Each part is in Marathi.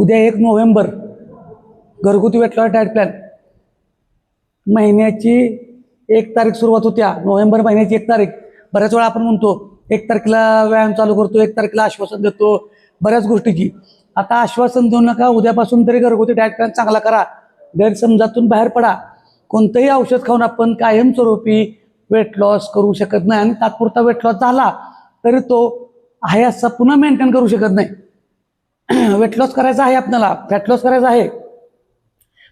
उद्या एक नोव्हेंबर घरगुती वेट लॉस प्लॅन महिन्याची एक तारीख सुरुवात होत्या नोव्हेंबर महिन्याची एक तारीख. बऱ्याच वेळा आपण म्हणतो एक तारखेला व्यायाम चालू करतो एक तारखेला आश्वासन देतो बऱ्याच गोष्टीची. आता आश्वासन देऊ नका उद्यापासून तरी घरगुती डायट प्लॅन चांगला करा. गैरसमजातून बाहेर पडा. कोणतंही औषध खाऊन आपण कायमस्वरूपी वेट लॉस करू शकत नाही. आणि तात्पुरता वेट लॉस झाला तरी तो आहे असा पुन्हा मेंटेन करू शकत नाही. वेट लॉस करायचा आहे आपल्याला फॅट लॉस करायचा आहे.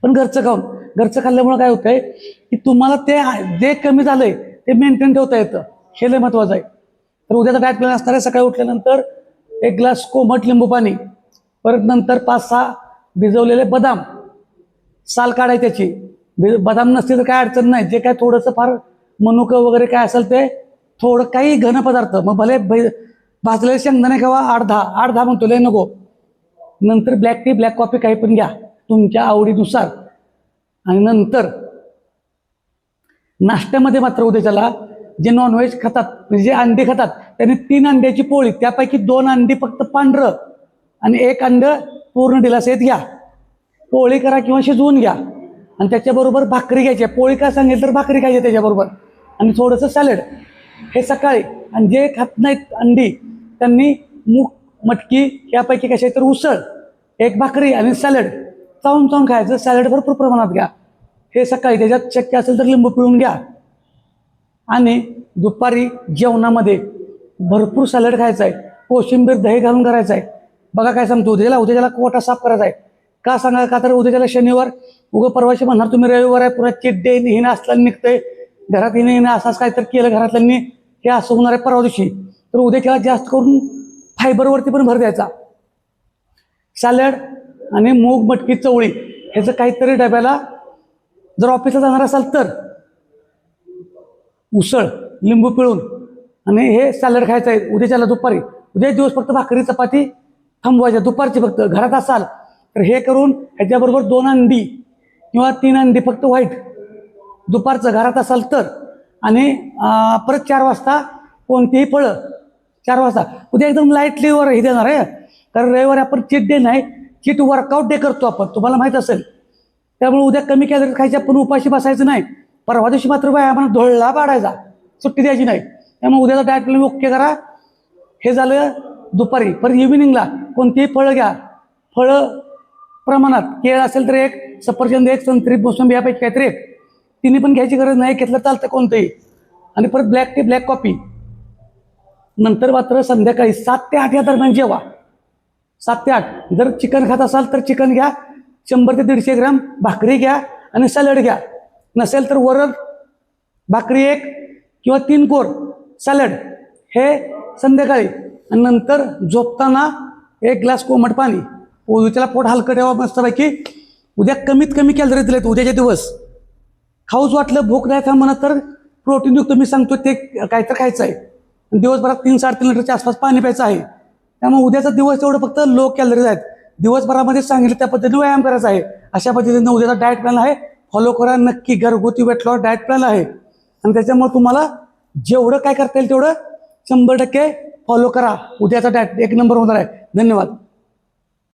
पण घरचं खाऊन घरचं खाल्ल्यामुळं काय होतंय की तुम्हाला ते जे कमी झालंय ते मेंटेन ठेवता येतं. हे लय महत्वाचं आहे. तर उद्याचा डायट प्लॅन असणार आहे सकाळी उठल्यानंतर एक ग्लास कोमट लिंबू पाणी परत नंतर पाच सहा भिजवलेले बदाम. साल काढाय त्याची. बदाम नसते तर काय अडचण नाही. जे काय थोडंसं फार मनुकं वगैरे काय असेल ते थोडं काही घन पदार्थ मग भले भाजलेले शेंगदाणे खावा आठ दहा आठ दहा म्हणतो लय नको. नंतर ब्लॅक टी ब्लॅक कॉफी काही पण घ्या. तुमच्या आवडीनुसार. आणि नंतर नाश्त्यामध्ये मात्र उद्याच्याला जे नॉनव्हेज खातात म्हणजे जे अंडे खातात त्यांनी तीन अंड्याची पोळी त्यापैकी दोन अंडी फक्त पांढरं आणि एक अंड पूर्ण डिलासेत घ्या. पोळी करा किंवा शिजवून घ्या. आणि त्याच्याबरोबर भाकरी घ्यायची पोळी का सांगेल तर भाकरी खायची त्याच्याबरोबर. आणि थोडंसं सॅलड हे सकाळी आणि जे खात नाहीत अंडी त्यांनी मूग मटकी यापैकी कशा तर उसळ एक भाकरी आणि सॅलड. चावून चावून खायचं सॅलड भरपूर प्रमाणात घ्या. हे सकाळी त्याच्यात शक्य असेल तर लिंबू पिळून घ्या. आणि दुपारी जेवणामध्ये भरपूर सॅलड खायचं आहे कोशिंबीर दही घालून करायचं आहे बघा काय सांगतो उद्याला उद्याला कोटा साफ करायचा आहे का सांगा का तर उद्याच्याला शनिवार उगं परवाशी म्हणणार तुम्ही रविवार आहे पुन्हा चिट डे हिनं असल्याने निघतंय. घरात हिने हिनं असंच काहीतरी केलं घरातल्यांनी हे असं होणार आहे परवा दिवशी. तर उद्याच्याला जास्त करून फायबरवरती पण भर द्यायचा. सॅलड आणि मूग मटकी चवळी ह्याचं काहीतरी डब्याला जर ऑफिसला जाणार असाल तर. उसळ लिंबू पिळून आणि हे सॅलड खायचं आहे उद्याच्याला दुपारी. उद्या दिवस फक्त भाकरी चपाती थांबवायच्या. दुपारची फक्त. घरात असाल तर हे करून ह्याच्याबरोबर दोन अंडी किंवा तीन अंडी फक्त व्हाईट. दुपारचं घरात असाल तर. आणि परत चार वाजता कोणतीही फळं चार वाजता. उद्या एकदम लाईटली वर हे देणार आहे. कारण रविवारी आपण चिट डे नाही चिट वर्कआउट डे करतो आपण. तुम्हाला माहीत असेल. त्यामुळे उद्या कमी कॅलरी खायची आपण उपाशी बसायचं नाही. परवा दिवशी मात्र आम्हाला धोळला पाडायचा. सुट्टी द्यायची नाही. त्यामुळे उद्याचा डायट प्लॅन ओके करा. हे झालं दुपारी. परत इव्हिनिंगला कोणतीही फळं घ्या. फळं प्रमाणात. केळ असेल तर एक सफरचंद एक संत्री मोसंबी यापैकी काहीतरी एक. तिन्ही पण घ्यायची गरज नाही. घेतलं चालतं कोणतंही. आणि परत ब्लॅक टी ब्लॅक कॉफी नंतर मात्र संध्याकाळी सात ते आठ या दरम्यान जेवा. सात ते आठ. जर चिकन खात असाल तर चिकन घ्या. शंभर ते दीडशे ग्रॅम भाकरी घ्या आणि सॅलड घ्या. नसेल तर वरण भाकरी एक किंवा तीन कोर सॅलड. हे संध्याकाळी. आणि नंतर झोपताना एक ग्लास कोमट पाणी. उद्याला पोट हलकं ठेवा मस्तपैकी. उद्या कमीत कमी कॅलरी दिलेत उद्याचे दिवस. खाऊच वाटलं भूक नाही का म्हणत तर प्रोटीनयुक्त मी सांगतो ते काय तर खायचं आहे दिवसभरात तीन साडेतीन लिटरच्या आसपास पाणी प्यायचं आहे. त्यामुळे उद्याचा दिवस तेवढं फक्त लो कॅलरीज आहेत. दिवसभरामध्ये सांगितलं त्या पद्धतीने व्यायाम करायचा आहे. अशा पद्धतीने उद्याचा डाएट प्लॅन आहे. फॉलो करा. नक्की घरगुती वेट लॉस डाएट प्लॅन आहे. आणि त्याच्यामुळे तुम्हाला जेवढं काय करता येईल तेवढं शंभर टक्के फॉलो करा. उद्याचा डाएट एक नंबर होणार आहे. धन्यवाद.